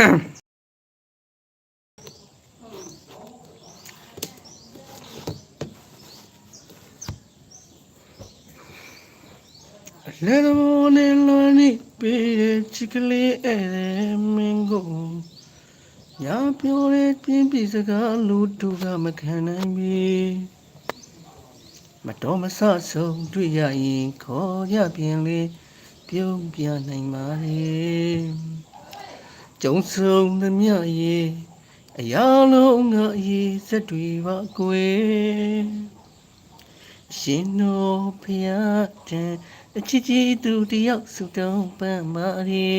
လေတော်နေလွန်နေပေးတဲ့ချစ်ကလေးအဲ့မင်းကိုညာပြောတဲ့ပြင်းပြစကားလူတို့ကမခံနိုင်ပြီမတော်မဆဆုံးတွေ့ရရင်ခေါ်ရပြင်လေပြုံးပြနိုင်ပါလေ ကြုံဆုံးသမျှရေအရာလုံးငါရေစက်တွေပါကွယ်ရှင်တော်ဖျားတဲ့အချစ်ကြီးသူတယောက်စုတောင်းပန်းပါရေ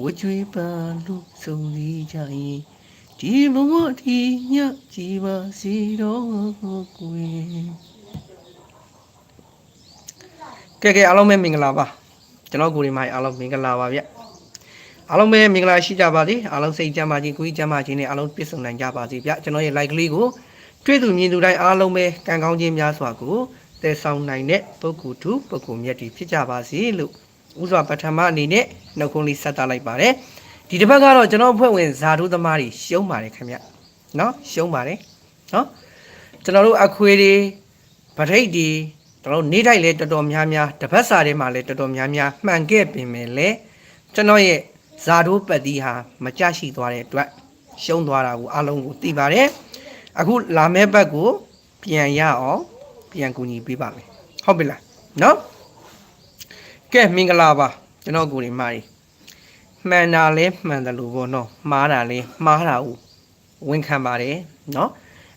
ဝကြွေးပါလို့စုံစည်းကြရင်ဒီဘဝဒီညကြည်ပါစီတော့ကွယ်ကဲကဲအားလုံးပဲမင်္ဂလာပါကျွန်တော်ကိုရီမိုင်အားလုံးမင်္ဂလာပါဗျ အားလုံးပဲမင်္ဂလာရှိကြပါစေအားလုံးစိတ်ကြမ်းပါခြင်းကိုယ်ကြမ်းပါခြင်းနဲ့အားလုံးပြည့်စုံနိုင်ကြပါစေဗျကျွန်တော်ရဲ့ like လေးကိုတွေ့သူမြင်သူတိုင်းအားလုံးပဲကံကောင်းခြင်းများစွာကိုတည်ဆောင်နိုင်တဲ့ပုဂ္ဂိုလ်သူပုဂ္ဂိုလ်မြတ်တွေဖြစ်ကြပါစေလို့ဥစွာပထမအနေနဲ့နှုတ်ခွန်းလေးဆက်သလိုက်ပါတယ်ဒီတစ်ပတ်ကတော့ကျွန်တော်အဖွဲ့ဝင်ဇာတုသမားတွေရှုံးပါတယ်ခင်ဗျနော်ရှုံးပါတယ်နော်ကျွန်တော်တို့အခွေတွေဗထိတ်တွေကျွန်တော်တို့နေထိုင်လဲတော်တော်များများတစ်ပတ်စာထဲမှာလဲတော်တော်များများမှန်ခဲ့ပင်မယ်လေကျွန်တော်ရဲ့ ဇာတုပတ်တီးဟာမကြရှိသွားတဲ့အတွက်ရှုံးသွားတာကိုအလုံးကိုသိပါတယ်အခုလာမယ့်ဘက်ကိုပြန်ရအောင်ပြန်ကူညီပေးပါမယ်ဟုတ်ပြီလားနော်ကဲမင်္ဂလာပါကျွန်တော်ကိုရီမာရီမှန်တာလဲမှန်တယ်လို့ပေါ့နော်မှားတာလဲမှားတာကိုဝန်ခံပါတယ်နော်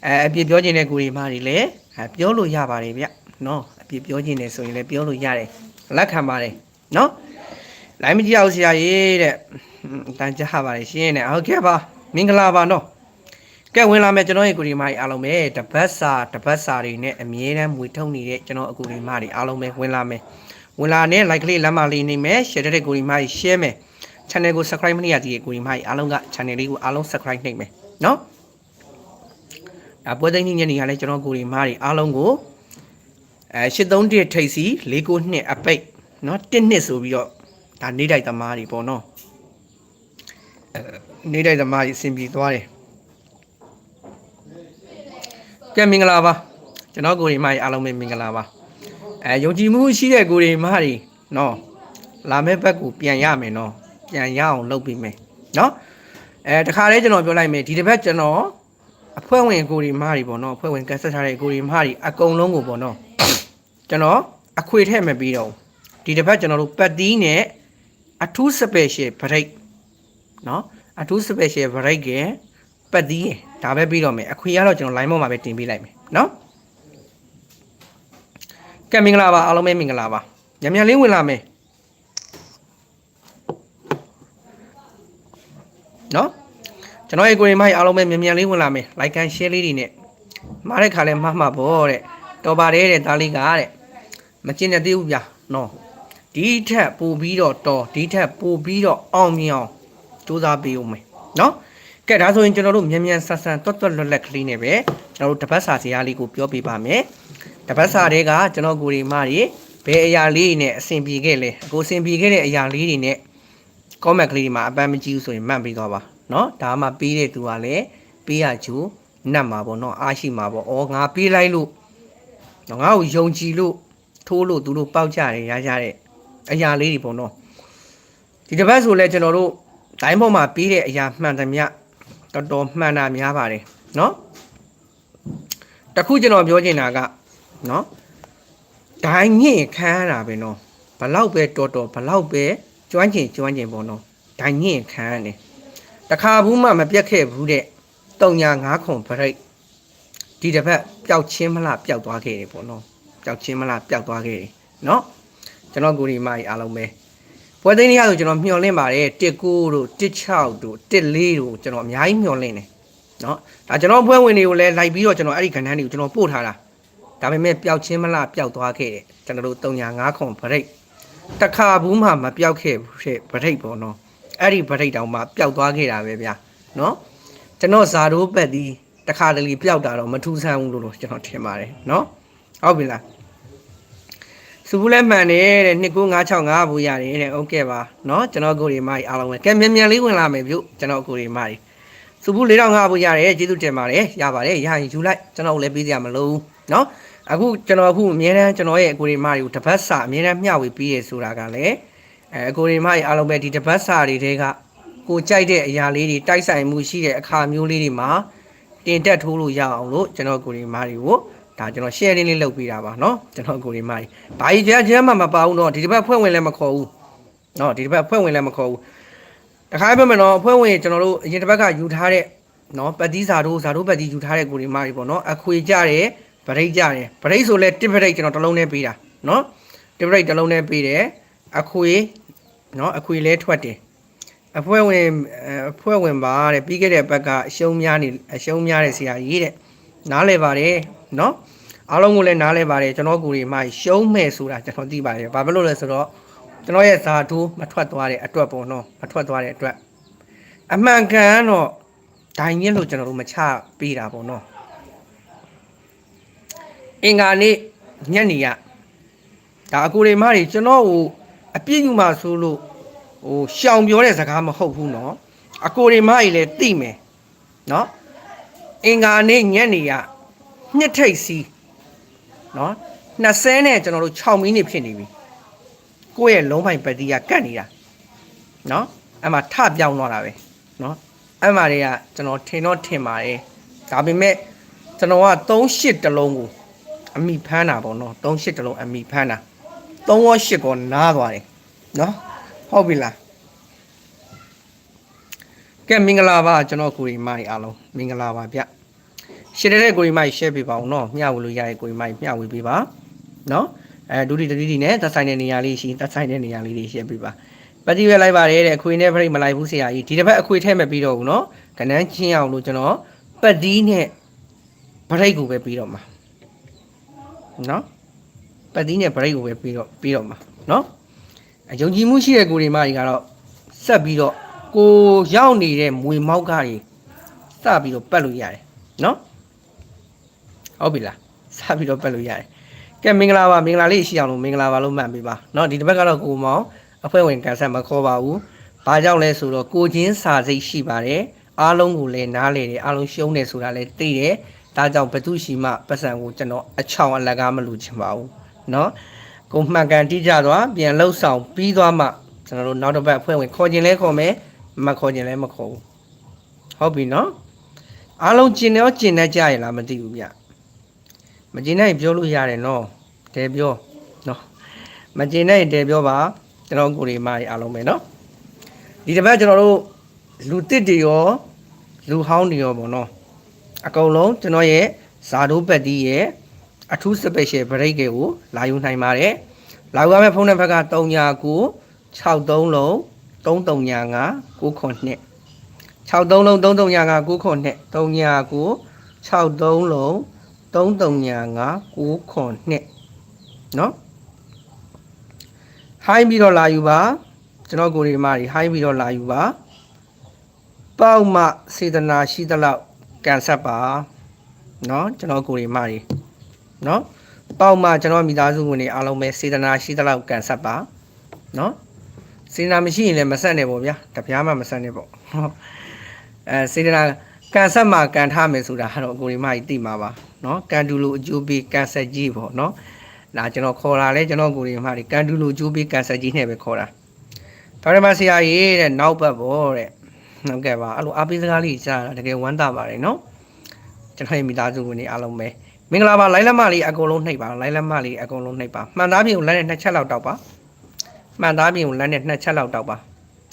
အဲအပြစ်ပြောခြင်းတဲ့ကိုရီမာရီလဲအဲပြောလို့ရပါတယ်ဗျနော်အပြစ်ပြောခြင်းတယ်ဆိုရင်လည်းပြောလို့ရတယ်လက်ခံပါတယ်နော် လိုင်းမကြီးအောင်ဆရာကြီးတဲ့အတန်ကြားပါတယ်ရှင်းနေဟုတ်ကဲ့ပါမင်္ဂလာပါနော်ကဲဝင်လာမယ်ကျွန်တော်ရဲ့ကိုရီမားတွေအားလုံးပဲတပတ်စာတပတ်စာတွေနဲ့အမြဲတမ်းမွေထုတ်နေတဲ့ကျွန်တော်အကူရီမားတွေအားလုံးပဲဝင်လာမယ်ဝင်လာနဲ့ like လေးလမ်းမလေးနေမယ် share တဲ့ကိုရီမားကြီး share မယ် channel ကို subscribe မလုပ်ရသေးတဲ့ကိုရီမားကြီးအားလုံးက channel လေးကိုအားလုံး subscribe နှိပ်မယ်နော်ဒါပွဲသိမ်းညညနေကလည်းကျွန်တော်ကိုရီမားတွေအားလုံးကိုအဲ831ထိပ်စီ692အပိတ်နော်1နှစ်ဆိုပြီးတော့ ဒါနေတိုက်သမားတွေပေါ့နော်အဲနေတိုက်သမားကြီးအဆင်ပြေသွားတယ်ကဲမင်္ဂလာပါကျွန်တော်ကိုရီမကြီးအားလုံးပဲမင်္ဂလာပါအဲယုံကြည်မှုရှိတဲ့ကိုရီမကြီးနော်လာမယ့်ဘက်ကိုပြန်ရမယ်နော်ပြန်ရအောင်လုပ်ပေးမယ်နော်အဲတခါလေးကျွန်တော်ပြောလိုက်မယ်ဒီတစ်ပတ်ကျွန်တော်အဖွဲ့ဝင်ကိုရီမကြီးပေါ့နော်အဖွဲ့ဝင်ကန်ဆက်ထားတဲ့ကိုရီမကြီးအကုန်လုံးကိုပေါ့နော်ကျွန်တော်အခွေထည့်မပြီးတော့ဒီတစ်ပတ်ကျွန်တော်တို့ပတ်တီးနဲ့ အထူး special break နော်အထူး special break ကပတ်တီးရယ်ဒါပဲပြီးတော့မယ်အခွေကတော့ကျွန်တော် line ပေါ်မှာပဲတင်ပေးလိုက်မယ်နော်ကဲမင်္ဂလာပါအားလုံးပဲမင်္ဂလာပါညံ့ညံ့လေးဝင်လာမယ်နော်ကျွန်တော်ရဲ့ကိုရင်မိုက်အားလုံးပဲမြန်မြန်လေးဝင်လာမယ် like and share လေးတွေနဲ့မှားတဲ့ခါလဲမှားမှာပေါ့တဲ့တော်ပါတယ်တဲ့ဒါလေးကတဲ့မကျင်တဲ့သေးဘူးဗျာနော် ဒီထက်ပိုပြီးတော့တော်ဒီထက်ပိုပြီးတော့အောင်မြင်အောင်စူးစမ်းပေးဦးမယ်နော် ကဲဒါဆိုရင်ကျွန်တော်တို့မြန်မြန်ဆန်ဆန်တွတ်တွတ်လွတ်လပ်ကလေးနဲ့ပဲကျွန်တော်တို့တပတ်စာစရာလေးကိုပြောပြပါမယ်တပတ်စာတွေကကျွန်တော်ကိုရီမတွေဘယ်အရာလေးတွေနဲ့အဆင်ပြေခဲ့လဲအကိုအဆင်ပြေခဲ့တဲ့အရာလေးတွေနဲ့ comment ကလေးတွေမှာအပန်းမကြည့်ဘူးဆိုရင်မှတ်ပြီးသွားပါเนาะဒါမှပေးတဲ့သူကလည်းပေးရချူနတ်မှာပေါ့เนาะအားရှိမှာပေါ့ဩငါပေးလိုက်လို့ငါ့ကိုယုံကြည်လို့ထိုးလို့သူတို့ပေါက်ကြတယ်ရကြတဲ့အ ရာလေးတွေပေါ့နော်ဒီတစ်ပတ်ဆိုလဲကျွန်တော်တို့တိုင်းပေါ်မှာပြီးတဲ့အရာမှန်သမျှတော်တော်မှန်တာများပါတယ်နော်တခုကျွန်တော်ပြောချင်တာကနော်ဒိုင်းညင်ခမ်းတာပဲနော်ဘလောက်ပဲတော်တော်ဘလောက်ပဲကျွမ်းကျင်ကျွမ်းကျင်ပေါ့နော်ဒိုင်းညင်ခမ်းတယ်တခါဘူးမှမပြတ်ခဲ့ဘူးတဲ့တုံညာငါးခုံပြိတ်ဒီတစ်ပတ်ပျောက်ချင်းမလားပျောက်သွားခဲ့တယ်ပေါ့နော်ပျောက်ချင်းမလားပျောက်သွားခဲ့တယ်နော် ကျွန်တော်ကိုရီမာကြီးအားလုံးပဲပွဲသိန်းလေးရဆိုကျွန်တော်မျှော်လင့်ပါတယ်19တို့16တို့14တို့ကျွန်တော်အများကြီးမျှော်လင့်တယ်နော်ဒါကျွန်တော်ပွဲဝင်တွေကိုလည်းလိုက်ပြီးတော့ကျွန်တော်အဲ့ဒီကဏ္ဍတွေကိုကျွန်တော်ပို့ထားတာဒါပေမဲ့ပျောက်ချင်းမလားပျောက်သွားခဲ့တယ်ကျွန်တော်တို့309ခွန်ဗရိတ်တခါဘူးမှမပျောက်ခဲ့ဘူးတဲ့ဗရိတ်ပေါ့နော်အဲ့ဒီဗရိတ်တောင်မှပျောက်သွားခဲ့တာပဲဗျာနော်ကျွန်တော်ဇာတို့ပက်သည်တခါတလေပျောက်တာတော့မထူးဆန်းဘူးလို့ကျွန်တော်ထင်ပါတယ်နော်ဟုတ်ပြီလား စူဘူးလည်းမှန်တယ်တဲ့29565ဘူးရတယ်တဲ့ဟုတ်ကဲ့ပါเนาะကျွန်တော်ကိုရီမာကြီးအားလုံးပဲကဲမြန်မြန်လေးဝင်လာမယ်ပြုကျွန်တော်ကိုရီမာကြီးစူဘူး4500ဘူးရတယ်ကျေးဇူးတင်ပါတယ်ရပါတယ်ရရင်ယူလိုက်ကျွန်တော်လည်းပေးစရာမလိုဘူးเนาะအခုကျွန်တော်အခုအများတန်းကျွန်တော်ရဲ့ကိုရီမာကြီးကိုတစ်ပတ်စာအများတန်းမျှဝေပေးရဆိုတာကလည်းအဲကိုရီမာကြီးအားလုံးပဲဒီတစ်ပတ်စာတွေတဲကကိုကြိုက်တဲ့အရာလေးတွေတိုက်ဆိုင်မှုရှိတဲ့အခါမျိုးလေးတွေမှာတင်တက်ထိုးလို့ရအောင်လို့ကျွန်တော်ကိုရီမာကြီးကို ဒါကျွန်တော် share လေးလေးလုပ်ပေးတာပါเนาะကျွန်တော်ကိုရီမာကြီးဘာကြီးကြားကြားမှမပါဘူးเนาะဒီတစ်ပတ်ဖွဲ့ဝင်လည်းမခေါ်ဘူးเนาะဒီတစ်ပတ်ဖွဲ့ဝင်လည်းမခေါ်ဘူးတခါပြမယ်เนาะဖွဲ့ဝင်ကျွန်တော်တို့အရင်တစ်ပတ်ကယူထားတဲ့เนาะပတ်သီးစာတို့စာတို့ပတ်သီးယူထားတဲ့ကိုရီမာကြီးပေါ့เนาะအခွေကြတယ်ဗရိတ်ကြတယ်ဗရိတ်ဆိုလဲတစ်ဗရိတ်ကျွန်တော်တစ်လုံးနဲ့ပေးတာเนาะတစ်ဗရိတ်တစ်လုံးနဲ့ပေးတယ်အခွေเนาะအခွေလဲထွက်တယ်အဖွဲ့ဝင်အဖွဲ့ဝင်ပါတဲ့ပြီးခဲ့တဲ့ဘက်ကအရှုံးများနေအရှုံးများတဲ့ဆရာကြီးတဲ့နားလဲပါတယ် เนาะအားလုံးကိုလည်းနားလဲပါတယ်ကျွန်တော်ကိုရီမှရှုံးမဲ့ဆိုတာကျွန်တော်သိပါတယ်ဘာဖြစ်လို့လဲဆိုတော့ကျွန်တော်ရဲ့ဇာတိုးမထွက်သွားတဲ့အတွက်ပေါ့နော်မထွက်သွားတဲ့အတွက်အမှန်ကန်တော့ဒိုင်ရင်လို့ကျွန်တော်တို့မချပေးတာပေါ့နော်အင်္ဂါနေ့ညနေရဒါအကိုရီမတွေကျွန်တော်ကိုအပြည့်ယူမှဆိုလို့ဟိုရှောင်ပြောတဲ့စကားမဟုတ်ဘူးနော်အကိုရီမကြီးလည်းသိမယ်နော်အင်္ဂါနေ့ညနေရ နှစ်ထိပ်စီးနော်20နဲ့ကျွန်တော်တို့6မိနစ်ဖြစ်နေပြီကိုယ့်ရဲ့လုံးပိုင်ပတိကကတ်နေတာနော်အဲ့မှာထပြောင်းသွားတာပဲနော်အဲ့မှာတွေကကျွန်တော်ထင်တော့ထင်ပါတယ်ဒါပေမဲ့ကျွန်တော်က38တလုံးကိုအမိဖမ်းတာပေါ့နော်38တလုံးအမိဖမ်းတာ3ရော8ကောနားသွားတယ်နော်ဟုတ်ပြီလားကဲမင်္ဂလာပါကျွန်တော်ကိုရီမိုင်းအားလုံးမင်္ဂလာပါဗျ ရှင်းတဲ့ကိုရီမိုင်း share ပေးပါအောင်နော်မျှဝေလို့ရတဲ့ကိုရီမိုင်းမျှဝေပေးပါနော်အဲဒုတိယတတိတိနဲ့သက်ဆိုင်တဲ့နေရာလေးရှိသက်ဆိုင်တဲ့နေရာလေးတွေ share ပေးပါပတိပဲလိုက်ပါတယ်တဲ့အခွေနဲ့ပြိမလိုက်ဘူးဆရာကြီးဒီတစ်ပတ်အခွေထဲမဲ့ပြီးတော့ဘူးနော်ကနန်းချင်းအောင်လို့ကျွန်တော်ပတ်တီးနဲ့ဗရိတ်ကိုပဲပြီးတော့မှာနော်ပတ်တီးနဲ့ဗရိတ်ကိုပဲပြီးတော့ပြီးတော့မှာနော်အယုံကြည်မှုရှိတဲ့ကိုရီမကြီးကတော့ဆက်ပြီးတော့ကိုရောက်နေတဲ့မွေမောက်ကတွေစပြီးတော့ပတ်လို့ရတယ်နော် ဟုတ်ပြီလားစပြီးတော့ပတ်လို့ရတယ်ကဲမင်္ဂလာပါမင်္ဂလာလေးရှိအောင်လို့မင်္ဂလာပါလို့မှတ်ပေးပါเนาะဒီတစ်ပတ်ကတော့ကိုမောင်အဖွဲ့ဝင်ကန်ဆက်မခေါ်ပါဘူးဘာကြောင့်လဲဆိုတော့ကိုချင်းစာစိတ်ရှိပါတယ်အားလုံးကိုလည်းနားလေတယ်အားလုံးရှုံးတယ်ဆိုတာလည်းသိတယ်ဒါကြောင့်ဘသူရှိမှပတ်စံကိုကျွန်တော်အချောင်အလကားမလူချင်ပါဘူးเนาะကိုမှန်ကန်တိကျသွားပြန်လှုပ်ဆောင်ပြီးသွားမှကျွန်တော်တို့နောက်တစ်ပတ်အဖွဲ့ဝင်ခေါ်ခြင်းလဲခေါ်မယ်မခေါ်ခြင်းလဲမခေါ်ဘူးဟုတ်ပြီနော်အားလုံးကျင်တော့ကျင်တတ်ကြရလားမသိဘူးဗျ မကျင်နိုင်ပြောလို့ရတယ်နော်တဲပြောနော်မကျင်နိုင်တဲပြောပါကျွန်တော်ကိုယ်တွေမအားလုံးပဲနော်ဒီတစ်ပတ်ကျွန်တော်တို့လူတစ်တွေရောလူဟောင်းတွေရောပေါ့နော်အကုန်လုံးကျွန်တော်ရဲ့ဇာတိုးပတ်တီးရဲ့အထူး special break ကိုလာယူနိုင်ပါတယ်လာယူရမယ့်ဖုန်းနံပါတ်က39 63လုံး3395 9ခွန်နှစ်63လုံး3395 9ခွန်နှစ်39 63လုံး 3395 9ခွန်နှစ်နော်ဟိုင်းပြီးတော့လာယူပါကျွန်တော်ကိုရီမာကြီးဟိုင်းပြီးတော့လာယူပါပေါ့မစေတနာရှိသလောက်ကန်ဆက်ပါနော်ကျွန်တော်ကိုရီမာကြီးနော်ပေါ့မကျွန်တော်မိသားစုဝင်တွေအားလုံးပဲစေတနာရှိသလောက်ကန်ဆက်ပါနော်စေတနာမရှိရင်လည်းမဆက်နဲ့ပေါ့ဗျာတပြားမှမဆက်နဲ့ပေါ့အဲစေတနာကန်ဆက်မှာကန်ထားမယ်ဆိုတာကတော့ကိုရီမကြီးသိမှာပါ နော်ကန်တူလိုအကျိုးပေးကန်ဆက်ကြီးပေါ့နော်ဒါကျွန်တော်ခေါ်လာလဲကျွန်တော်ကိုရီမကြီးကန်တူလိုအကျိုးပေးကန်ဆက်ကြီးနဲ့ပဲခေါ်တာဒါရမဆရာကြီးတဲ့နောက်ဘက်ပေါ့တဲ့ဟုတ်ကဲ့ပါအဲ့လိုအားပေးစကားလေးကြားတာတကယ်ဝမ်းသာပါတယ်နော်ကျွန်တော်ရဲ့မိသားစုဝင်တွေအားလုံးပဲမင်္ဂလာပါလိုင်းလက်မလေးအကုန်လုံးနှိပ်ပါလိုင်းလက်မလေးအကုန်လုံးနှိပ်ပါမှန်သားပြင်ကိုလက်နဲ့နှစ်ချက်လောက်တောက်ပါမှန်သားပြင်ကိုလက်နဲ့နှစ်ချက်လောက်တောက်ပါ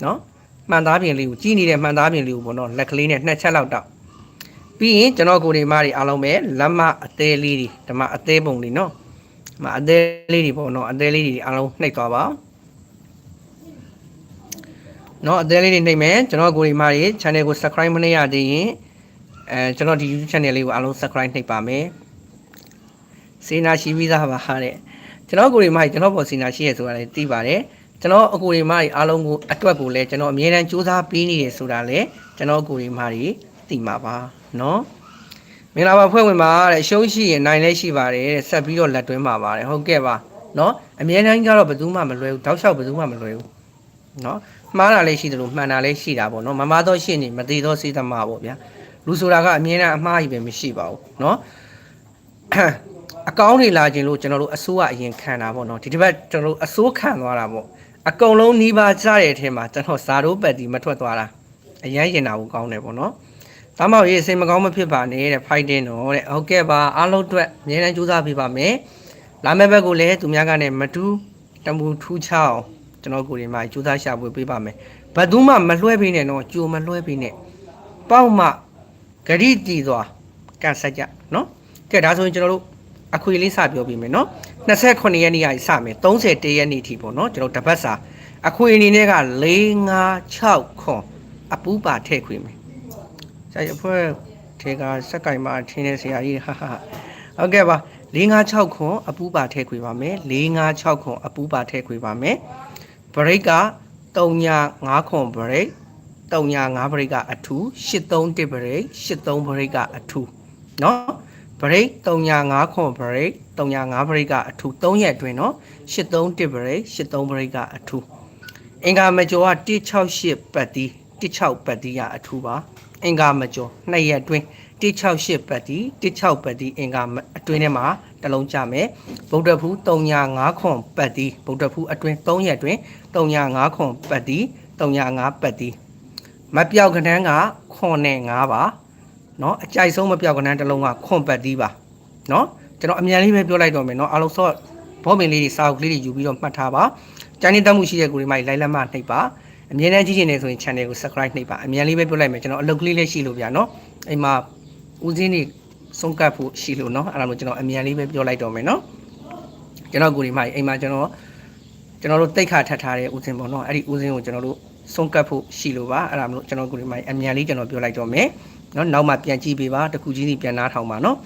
နော်မှန်သားပြင်လေးကိုကြီးနေတဲ့မှန်သားပြင်လေးကိုပေါ့နော်လက်ကလေးနဲ့နှစ်ချက်လောက်တောက် ပြီးရင်ကျွန်တော်ကိုယ်တွေမတွေအားလုံးပဲလက်မအသေးလေးတွေဒီမှာအသေးပုံလေးနော်ဒီမှာအသေးလေးတွေပေါ့နော်အသေးလေးတွေအားလုံးနှိပ်သွားပါနော်အသေးလေးတွေနှိပ်မယ်ကျွန်တော်ကိုယ်တွေမတွေ channel ကို subscribe မလုပ်ရသေးရင်အဲကျွန်တော်ဒီ YouTube channel လေးကိုအားလုံး subscribe နှိပ်ပါမယ်စေနာရှိပြီးသားပါဟာတဲ့ကျွန်တော်ကိုယ်တွေမကြီးကျွန်တော်ပေါ်စေနာရှိရဲဆိုတာလည်းသိပါတယ်ကျွန်တော်အကိုတွေမကြီးအားလုံးကိုအတွက်ကိုလည်းကျွန်တော်အမြဲတမ်းစူးစမ်းပေးနေတယ်ဆိုတာလည်းကျွန်တော်အကိုတွေမကြီးသိမှာပါ နော်မင်္ဂလာပါဖွဲ့ဝင်ပါတဲ့အရှုံးရှိရင်နိုင်လည်းရှိပါတယ်တဲ့ဆက်ပြီးတော့လက်တွင်းပါပါတယ်ဟုတ်ကဲ့ပါနော်အမြဲတမ်းကတော့ဘယ်သူမှမလွယ်ဘူးတောက်လျှောက်ဘယ်သူမှမလွယ်ဘူးနော်မှားတာလည်းရှိတယ်လို့မှန်တာလည်းရှိတာပေါ့နော်မမတော့ရှင်းနေမသေးတော့စေးသမားပေါ့ဗျာလူဆိုတာကအမြဲတမ်းအမှားကြီးပဲမရှိပါဘူးနော်အကောင်းတွေလာခြင်းလို့ကျွန်တော်တို့အစိုးရအရင်ခံတာပေါ့နော်ဒီတစ်ပတ်ကျွန်တော်တို့အစိုးခံသွားတာပေါ့အကုန်လုံးနှီးပါကြတဲ့အထက်မှာကျွန်တော်ဇာတို့ပတ်တီမထွက်သွားတာအရန်ရင်တာကိုကောင်းတယ်ပေါ့နော် တမောက်ရေးစိတ်မကောင်းမဖြစ်ပါနဲ့တဲ့ fighting တော့တဲ့ဟုတ်ကဲ့ပါအားလုံးအတွက်အများနဲ့ကြိုးစားပေးပါမယ်လာမယ့်ဘက်ကိုလည်းသူများကလည်းမတူးတမူထူးချအောင်ကျွန်တော်ကိုယ်ဒီမှာကြိုးစားရှာဖွေပေးပါမယ်ဘယ်သူမှမလွှဲပေးနဲ့တော့ကြိုမလွှဲပေးနဲ့ပေါ့မှဂရိတီသွားကန်ဆက်ကြနော်ကဲဒါဆိုရင်ကျွန်တော်တို့အခွေလေးစပြောပြမယ်နော်28ရက်နေ့ကစမယ်31ရက်နေ့ထိပေါ့နော်ကျွန်တော်တပတ်စာအခွေအနေနဲ့က4 5 6ခွန်အပူပါထည့်ခွေမယ် ဆရာအဖွဲ့ထေကစက်ကင်မှာထင်းနေဆရာကြီးဟာဟာဟုတ်ကဲ့ပါ4 5 6ခွန်အပူပါထည့်ခွေပါမယ်4 5 6ခွန်အပူပါထည့်ခွေပါမယ်ဘရိတ်က3ည5ခွန်ဘရိတ်3ည5ဘရိတ်ကအထူး83တစ်ဘရိတ်83ဘရိတ်ကအထူးเนาะဘရိတ်3ည5ခွန်ဘရိတ်3ည5ဘရိတ်ကအထူး3ရက်အတွင်းเนาะ83တစ်ဘရိတ်83ဘရိတ်ကအထူးအင်္ဂါမကျော်က168ပတ်တီ16ပတ်တီကအထူးပါ အင်္ဂါမကျော်2ရက်အတွင်း168ပတ်တီ16ပတ်တီအင်္ဂါအတွင်းထဲမှာတစ်လုံးကြမယ်ဗုဒ္ဓဖူး3ည5ခွန်ပတ်တီဗုဒ္ဓဖူးအတွင်း3ရက်အတွင်း3ည5ခွန်ပတ်တီ3ည5ပတ်တီမပြောက်ကနန်းကခွန်နဲ့5ပါเนาะအကြိုက်ဆုံးမပြောက်ကနန်းတစ်လုံးကခွန်ပတ်တီပါเนาะကျွန်တော်အမြန်လေးပဲပြောလိုက်တော့မယ်เนาะအားလုံးဆော့ဘောမင်လေးတွေစာအုပ်ကလေးတွေယူပြီးတော့မှတ်ထားပါကျန်နေတတ်မှုရှိတဲ့ကိုတွေမိုက်လိုက်လက်မနှိပ်ပါ အမြဲတမ်းကြည့်နေတယ်ဆိုရင် channel ကို subscribe နှိပ်ပါအမြန်လေးပဲပြုတ်လိုက်မယ်ကျွန်တော်အလုပ်ကလေးလေးရှိလို့ဗျာနော်အိမ်မှာဦးစင်းနေဆုံးကပ်ဖို့ရှိလို့နော်အဲ့ဒါလို့ကျွန်တော်အမြန်လေးပဲပြောလိုက်တော့မယ်နော်ကျွန်တော်ကိုဒီမှာအိမ်မှာကျွန်တော်ကျွန်တော်တို့တိတ်ခါထပ်ထားတဲ့ဦးစင်းပေါ့နော်အဲ့ဒီဦးစင်းကိုကျွန်တော်တို့ဆုံးကပ်ဖို့ရှိလို့ပါအဲ့ဒါမလို့ကျွန်တော်ကိုဒီမှာအမြန်လေးကျွန်တော်ပြောလိုက်တော့မယ်နော်နောက်မှပြန်ကြည့်ပေးပါတခုချင်းစီပြန်နားထောင်ပါနော်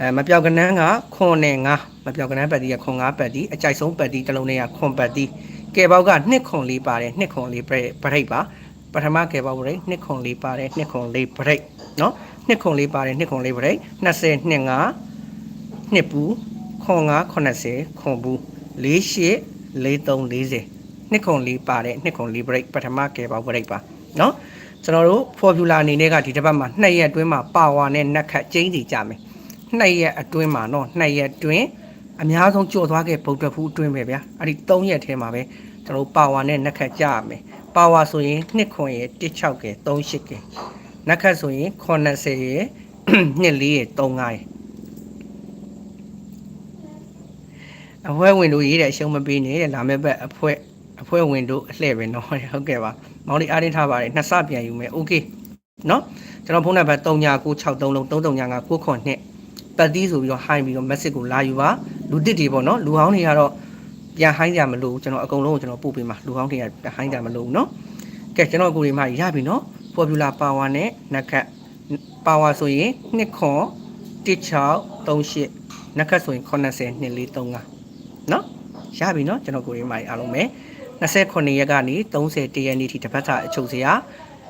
အဲမပြောက်ကနန်းကခွန်နဲ့ငါမပြောက်ကနန်းပတ်တီကခွန်ငါပတ်တီအကြိုက်ဆုံးပတ်တီတစ်လုံးနဲ့ကခွန်ပတ်တီ ကဲပေါက်ကနှစ်ခွန်လေးပါတယ်နှစ်ခွန်လေးပြိပရိတ်ပါပထမကဲပေါက်ပရိတ်နှစ်ခွန်လေးပါတယ်နှစ်ခွန်လေးပရိတ်နော်နှစ်ခွန်လေးပါတယ်နှစ်ခွန်လေးပရိတ်20နှစ်5နှစ်ပူခွန်9 80ခွန်ဘူး48 43 40နှစ်ခွန်လေးပါတယ်နှစ်ခွန်လေးပရိတ်ပထမကဲပေါက်ပရိတ်ပါနော်ကျွန်တော်တို့ formula အနေနဲ့ကဒီတစ်ပတ်မှာ2ရက်အတွင်းမှာပါဝါနဲ့နက်ခတ်ကျင်းစီကြမယ်2ရက်အတွင်းမှာနော်2ရက်အတွင်း အများဆုံးကြော်သွားခဲ့ဗုဒ္ဓဖူးအတွင်းပဲဗျာအဲ့ဒီ3ရက်ထဲမှာပဲကျွန်တော်ပါဝါနဲ့နက်ခတ်ကြရမယ်ပါဝါဆိုရင်2ခွန်ရယ်16ကဲ38ကဲနက်ခတ်ဆိုရင်80ရယ်24ရယ်35ရယ်အဖွဲဝင်တို့ရေးတဲ့အရှုံးမပေးနဲ့တဲ့လာမယ့်ဘက်အဖွဲအဖွဲဝင်တို့အလှည့်ပဲနော်ဟုတ်ကဲ့ပါမောင်လေးအားတင်းထားပါတယ်နှစ်ဆပြန်ယူမယ်โอเคနော်ကျွန်တော်ဖုန်းနံပါတ်399663လုံး3395 9ခွန်နှစ်ပတ်တီးဆိုပြီးတော့ဟိုင်းပြီးတော့ message ကိုလာယူပါ လူတစ်တွေပေါ့နော်လူဟောင်းတွေကတော့ပြန်ဟိုင်းကြမလို့ကျွန်တော်အကုန်လုံးကိုကျွန်တော်ပို့ပေးမှာလူဟောင်းတွေကပြန်ဟိုင်းကြမလို့နော်ကဲကျွန်တော်ကိုဒီမှာရပြီနော် popular power နဲ့နက်ခတ် power ဆိုရင်2ခွန်1638နက်ခတ်ဆိုရင်80 2435နော်ရပြီနော်ကျွန်တော်ကိုဒီမှာအားလုံးပဲ29ရက်ကနေ30ရက်နေ့ထိတစ်ပတ်စာအချုပ်စရာ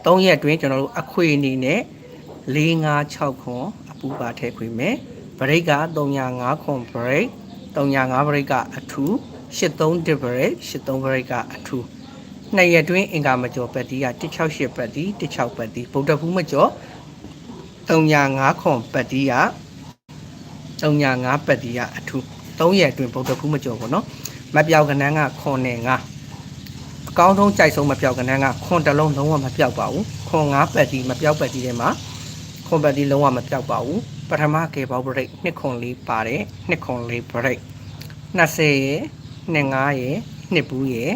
3ရက်အတွင်းကျွန်တော်တို့အခွေအနေနဲ့4 5 6ခွန်အပူပါထည့်ခွေမယ်ဘရိတ်က305ခွန်ဘရိတ် 305ဘရိတ်ကအထူး83တစ်ဘရိတ်83ဘရိတ်ကအထူးနှစ်ရက်တွင်းအင်္ဂါမကျော်ပတ်တီးက168ပတ်တီး16ပတ်တီးဗုဒ္ဓဖူးမကျော်305ခွန်ပတ်တီးက305ပတ်တီးကအထူး3ရက်အတွင်းဗုဒ္ဓဖူးမကျော်ပေါ့နော်မပြောက်ကနန်းကခွန်နဲ့5အကောင်းဆုံးကြိုက်ဆုံးမပြောက်ကနန်းကခွန်တစ်လုံးလုံးဝမပြောက်ပါဘူးခွန်5ပတ်တီးမပြောက်ပတ်တီးထဲမှာခွန်ပတ်တီးလုံးဝမပြောက်ပါဘူး ပထမကေဘောဘရိတ်နှစ်ခွန်လေးပါတယ်နှစ်ခွန်လေးဘရိတ်20ရယ်25ရယ်နှစ်ဘူးရယ်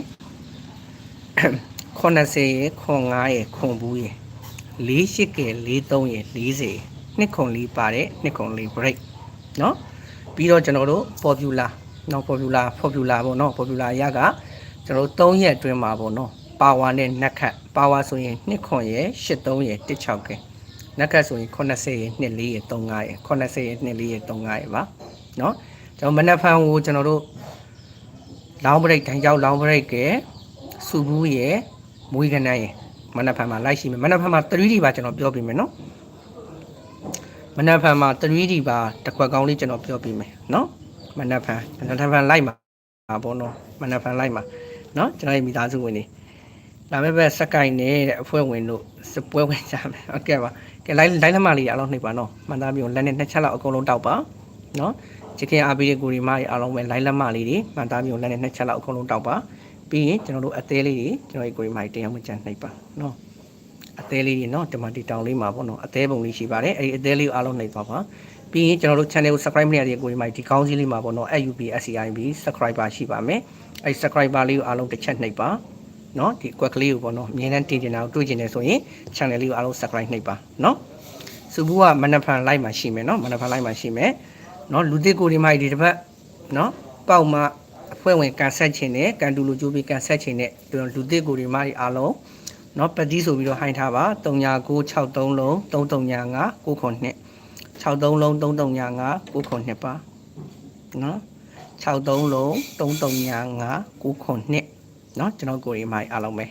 80ရယ်ခွန်5ရယ်ခွန်ဘူးရယ်48ကဲ43ရယ်40နှစ်ခွန်လေးပါတယ်နှစ်ခွန်လေးဘရိတ်เนาะပြီးတော့ကျွန်တော်တို့ popular เนาะ popular popular ပေါ့เนาะ popular ရကကျွန်တော်တို့3ရက်အတွင်းမှာပေါ့เนาะ power နဲ့နက်ခတ် power ဆိုရင်နှစ်ခွန်ရယ်83ရယ်16ကဲ နက်ကတ်ဆိုရင်80ရယ်24ရယ်35ရယ်80ရယ်24ရယ်35ရယ်ပါเนาะကျွန်တော်မနက်ဖန်ကိုကျွန်တော်တို့လောင်းဘရိတ်ထိုင်ကြောက်လောင်းဘရိတ်ကဲစူဘူးရယ်မွေးကနန်းရယ်မနက်ဖန်မှာလိုက်ရှိမယ်မနက်ဖန်မှာ 3D ပါကျွန်တော်ပြောပြမယ်เนาะမနက်ဖန်မှာ 3D ပါတစ်ခွက်ကောင်းလေးကျွန်တော်ပြောပြမယ်เนาะမနက်ဖန်မနက်ဖန်လိုက်မှာ ပါဘောနော်မနက်ဖန်လိုက်မှာနော်ကျွန်တော်ရဲ့မိသားစုဝင်တွေလာမယ့်ဘက်စက်ကိုင်းနေတဲ့အဖွဲ့ဝင်တို့စပွဲဝင်ကြမယ်ဟုတ်ကဲ့ပါ ကဲလိုက်လိုက်လက်မလေးအားလုံးနှိပ်ပါနော်မှန်သားပြီးလက်နဲ့နှစ်ချက်လောက်အကုန်လုံးတောက်ပါနော်ချစ်ခင်အားပေးတဲ့ကိုရီမအားလုံးပဲလိုက်လက်မလေးတွေမှန်သားပြီးလက်နဲ့နှစ်ချက်လောက်အကုန်လုံးတောက်ပါပြီးရင်ကျွန်တော်တို့အသေးလေးတွေကျွန်တော်တို့ကိုရီမတရားမကြမ်းနှိပ်ပါနော်အသေးလေးတွေနော်ဒီမှာဒီတောင်လေးမှာပေါ့နော်အသေးပုံလေးရှိပါတယ်အဲဒီအသေးလေးကိုအားလုံးနှိပ်သွားပါပြီးရင်ကျွန်တော်တို့ channel ကို subscribe မလုပ်ရသေးတဲ့ကိုရီမိုက်ဒီကောင်းစီလေးမှာပေါ့နော် AUB SCIB subscriber ရှိပါမယ်အဲ subscriber လေးကိုအားလုံးတစ်ချက်နှိပ်ပါ เนาะဒီကွက်ကလေးကိုပေါ့နော်အမြင်နဲ့တင်တင်တာကိုတွေ့ကျင်တယ်ဆိုရင် channel လေးကိုအားလုံး subscribe နှိပ်ပါเนาะစုဘူးကမနက်ဖြန် live မှာရှိမယ်เนาะမနက်ဖြန် live မှာရှိမယ်เนาะလူတစ်ကိုဒီမှာဒီတစ်ပတ်เนาะပေါက်မှာအဖွဲ့ဝင်ကန်ဆက်ခြင်းနဲ့ကန်တူလူကျိုးပြီးကန်ဆက်ခြင်းနဲ့လူတစ်ကိုဒီမှာဒီအားလုံး เนาะပတိဆိုပြီးတော့ဟိုင်းထားပါ3963လုံး3395 9ခွန်နှစ်63လုံး3395 9ခွန်နှစ်ပါเนาะ63လုံး3395 9ခွန်နှစ် เนาะကျွန်တော်ကိုရီမိုင်းအားလုံးပဲ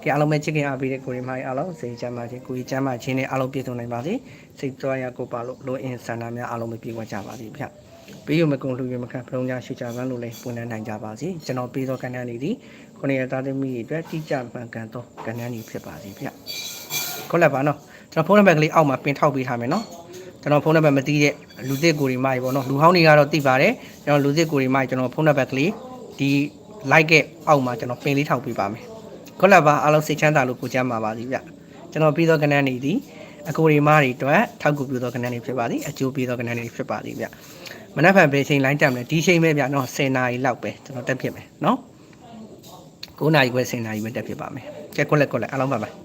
ဒီအားလုံးပဲချစ်ခင်အားပေးတဲ့ကိုရီမိုင်းအားလုံးစိတ်ချမ်းသာခြင်းကိုရီချမ်းသာခြင်းနဲ့အားလုံးပြည့်စုံနိုင်ပါစေစိတ်ကြွားရကိုပါလို့လိုအင်ဆန္ဒများအားလုံးပဲပြည့်ဝကြပါစေဗျပေးရမကုန်လူရမခံဖုံးကြရှိကြပန်းလို့လည်းပွင့်နိုင်ကြပါစေကျွန်တော်ပေးသောကဏ္ဍလေးဒီ ခုနှစ်ရသားသမီးတွေအတွက်တိကျမှန်ကန်သောကဏ္ဍကြီးဖြစ်ပါစေဗျခုလက်ပါနော်ကျွန်တော်ဖုန်းနံပါတ်ကလေးအောက်မှာပင်ထောက်ပေးထားမယ်နော်ကျွန်တော်ဖုန်းနံပါတ်မသိတဲ့လူသစ်ကိုရီမိုက်ပေါ့နော်လူဟောင်းတွေကတော့သိပါတယ်ကျွန်တော်လူသစ်ကိုရီမိုက်ကျွန်တော်ဖုန်းနံပါတ်ကလေးဒီ like ရဲ့အောက်မှာကျွန်တော်ပင်လေးထောက်ပေးပါမယ်ခုလက်ပါအားလုံးစိတ်ချမ်းသာလို့ကိုကြမ်းပါပါစီဗျကျွန်တော်ပြီးသောကဏ္ဍတွေဒီအကိုရီမားတွေအတွက်ထောက်ကူပြုသောကဏ္ဍတွေဖြစ်ပါသည်အကျိုးပေးသောကဏ္ဍတွေဖြစ်ပါသည်ဗျမနက်ဖြန်ဘယ်ချိန်လိုင်းတက်မလဲဒီချိန်ပဲဗျနော်10နာရီလောက်ပဲကျွန်တော်တက်ဖြစ်မယ်နော်9နာရီခွဲ10နာရီပဲတက်ဖြစ်ပါမယ်။ကဲကွက်လက်ကွက်လက်အားလုံးပါပါ